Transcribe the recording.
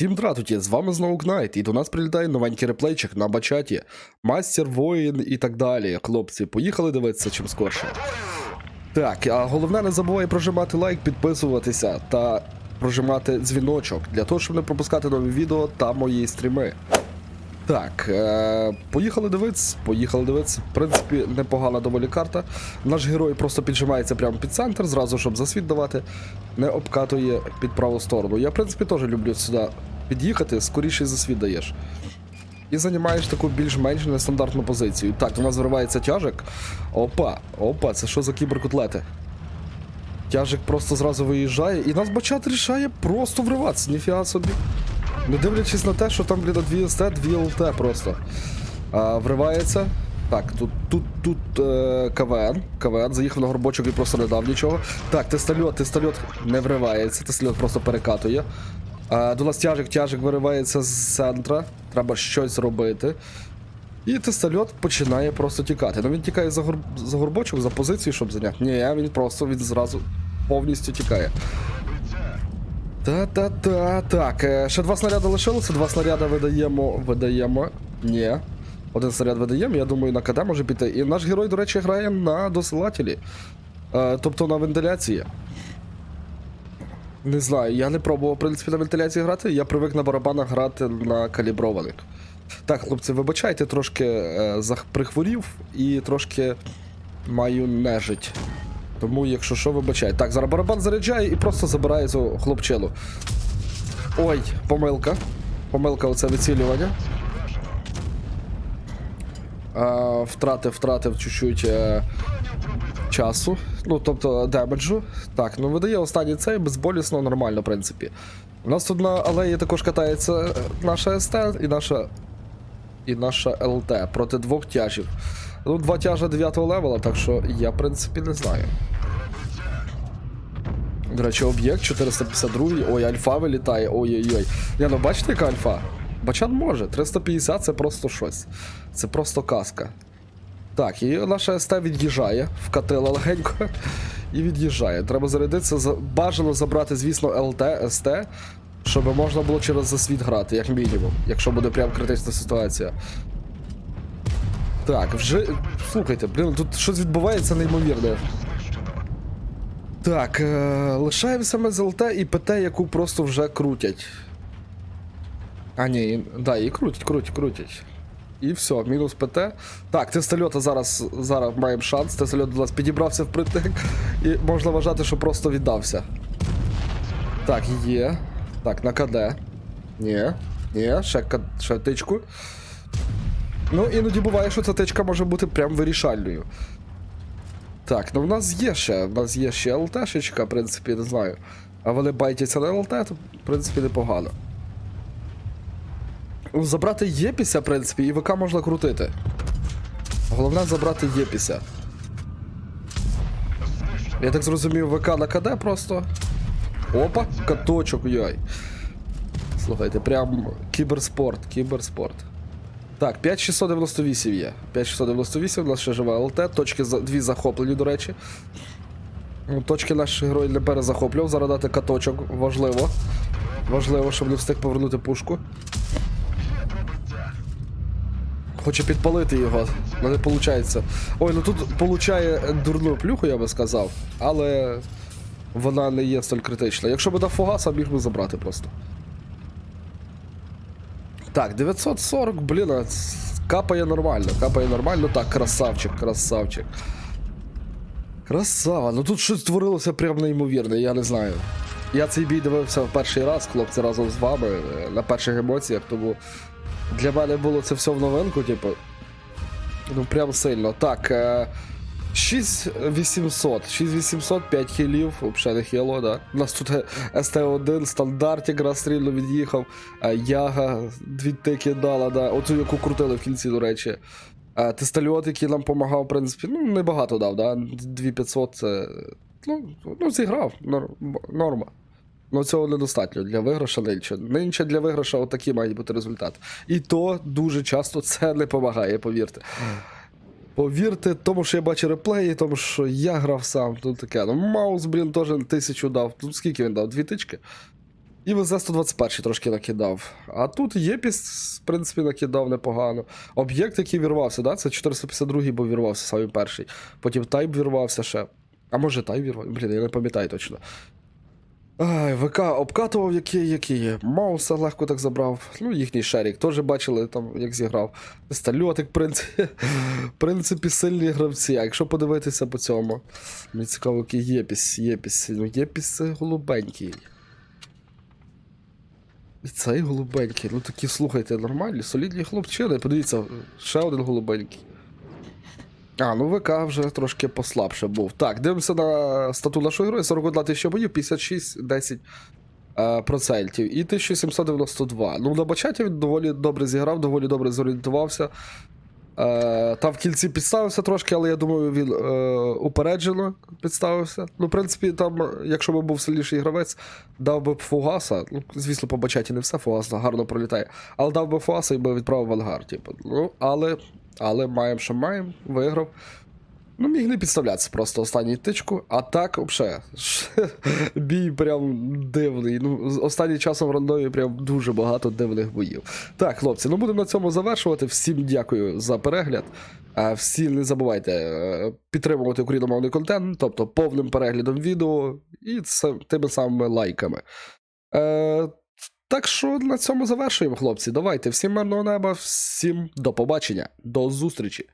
Всім дратуті, з вами знову Кнайт, і до нас прилітає новенький реплейчик на бачаті. Мастер, воїн і так далі. Хлопці, поїхали дивитися чим скорше. Так, а головне не забувай прожимати лайк, підписуватися та прожимати дзвіночок для того, щоб не пропускати нові відео та мої стріми. Так, е- поїхали дивитися, поїхали дивитися. В принципі, непогана доволі карта. Наш герой просто піджимається прямо під центр, зразу щоб засвіт давати, не обкатує під праву сторону. Я, в принципі, теж люблю сюди під'їхати, скоріше засвіт даєш. І займаєш таку більш-менш нестандартну позицію. Так, до нас виривається тяжик. Опа, опа, це що за кіберкотлети? Тяжик просто зразу виїжджає, і нас бачат рішає просто вриватися, ніфіга собі. Не дивлячись на те, що там, блін, 2 СТ, 2 ЛТ просто. А, вривається. Так, тут тут, тут е, КВН. КВН заїхав на горбочок і просто не дав нічого. Так, тестольот, тестольот не вривається, тестольот просто перекатує. А, до нас тяжик, тяжик виривається з центра. Треба щось робити. І тестольот починає просто тікати. Ну він тікає за, гор... за горбочок, за позицію, щоб зайняти. Ні, він просто він зразу повністю тікає. Та-та-та. Так, е, ще два снаряди лишилося, два снаряди видаємо. Видаємо. Ні. Один снаряд видаємо, я думаю, на КД може піти. І наш герой, до речі, грає на досилателі. Е, тобто на вентиляції. Не знаю, я не пробував, в принципі, на вентиляції грати. Я привик на барабанах грати на каліброваних. Так, хлопці, вибачайте, трошки е, прихворів і трошки маю нежить. Тому, якщо що, вибачай. Так, зараз барабан заряджає і просто забирає цю хлопчину. Ой, помилка. Помилка оце вицілювання. А, втратив, втратив чуть-чуть е, часу. Ну, тобто демеджу. Так, ну видає останній цей безболісно, нормально, в принципі. У нас тут на алеї також катається е, наша СТ і наша. І наша ЛТ проти двох тяжів. Ну, два тяжа 9 левела, так що я, в принципі, не знаю. До речі, об'єкт 452. Ой, альфа вилітає. Ой-ой-ой. Я ну бачите, яка альфа? Бачан може. 350 це просто щось. Це просто казка. Так, і наша СТ від'їжджає, вкатила легенько і від'їжджає. Треба зарядитися. Бажано забрати, звісно, ЛТ, СТ, щоб можна було через засвіт грати, як мінімум, якщо буде прям критична ситуація. Так, вже. Слухайте, блін, тут щось відбувається неймовірне. Так, е, лишаємося ми з і ПТ, яку просто вже крутять. А, ні, да, і крутять, крутять, крутять. І все, мінус ПТ. Так, тестольота зараз, зараз маємо шанс. Тестольот до нас підібрався впритик. І можна вважати, що просто віддався. Так, є. Так, на КД. Ні, ні, ще, ще тичку. Ну, іноді буває, що ця тичка може бути прям вирішальною. Так, ну в нас є ще, в нас є ще ЛТшечка, в принципі, не знаю. А вони байтяться на ЛТ, то в принципі непогано. Ну, Забрати Єпіся, в принципі, і ВК можна крутити. Головне забрати Єпіся. Я так зрозумів, ВК на КД просто. Опа, каточок, йой. Слухайте, прям кіберспорт, кіберспорт. Так, 5698 є. 5698, у нас ще живе ЛТ, точки дві захоплені, до речі. Ну, Точки наш герой не перезахоплював, зараз дати каточок важливо. Важливо, щоб не встиг повернути пушку. Хоче підпалити його, але не виходить. Ой, ну тут получає дурну плюху, я би сказав, але вона не є столь критична. Якщо би дав фугаса, міг би забрати просто. Так, 940, блін, капає нормально, капає нормально. Так, красавчик, красавчик. Красава, ну тут щось створилося прям неймовірне, я не знаю. Я цей бій дивився в перший раз, хлопці, разом з вами, на перших емоціях, тому для мене було це все в новинку, типу. Ну, прям сильно. Так, е, 6800. 6800, 5 хілів, взагалі не хіло, да. У нас тут е, СТ1, стандартик розстрільно від'їхав. е, Яга, дві тики дала, да. Оцю, яку крутили в кінці, до речі. Е, Тестольот, який нам допомагав, в принципі, ну, небагато дав, да. 2500 це. Ну, ну зіграв, норма. Ну, цього недостатньо для виграша нинче. Нинче для виграша отакий має бути результат. І то дуже часто це не допомагає, повірте. Повірте, тому що я бачу реплеї, тому що я грав сам. Тут таке. Ну, Маус, блін, теж тисячу дав. Тут скільки він дав? Дві тички? І ВЗ-121 трошки накидав. А тут Єпіс, в принципі, накидав непогано. Об'єкт, який вірвався, да? це 452-й, бо вірвався самий перший. Потім Тайп вірвався ще. А може Тайп вірвався? Блін, я не пам'ятаю точно. Ай, ВК обкатував, який, який. Мауса легко так забрав. Ну, їхній Шерік теж бачили, там, як зіграв. Стальотик, в принципі, в принципі, сильні гравці. А якщо подивитися по цьому. Мені цікаво, який Єпіс, Єпіс. Ну, Єпіс голубенький. І цей голубенький. Ну такі, слухайте, нормальні, солідні хлопчини. Подивіться, ще один голубенький. А, ну ВК вже трошки послабше був. Так, дивимося на стату нашого героя. 41 тисяча боїв, 56, 10 е, процентів. І 1792. Ну, на бачаті він доволі добре зіграв, доволі добре зорієнтувався. Е, там в кільці підставився трошки, але я думаю, він е, упереджено підставився. Ну, в принципі, там, якщо б був сильніший гравець, дав би фугаса. Ну, звісно, по бачаті не все, фугас гарно пролітає. Але дав би фугаса і би відправив в ангар. Типу. Ну, але, але маємо, що маємо, виграв. Ну, міг не підставлятися просто останній тичку, а так, взагалі, бій прям дивний. Ну, останнім часом в рандомі прям дуже багато дивних боїв. Так, хлопці, ну будемо на цьому завершувати. Всім дякую за перегляд. Всі не забувайте е, підтримувати україномовний контент, тобто повним переглядом відео і це, тими самими лайками. Так що на цьому завершуємо, хлопці. Давайте, всім мирного неба, всім до побачення, до зустрічі.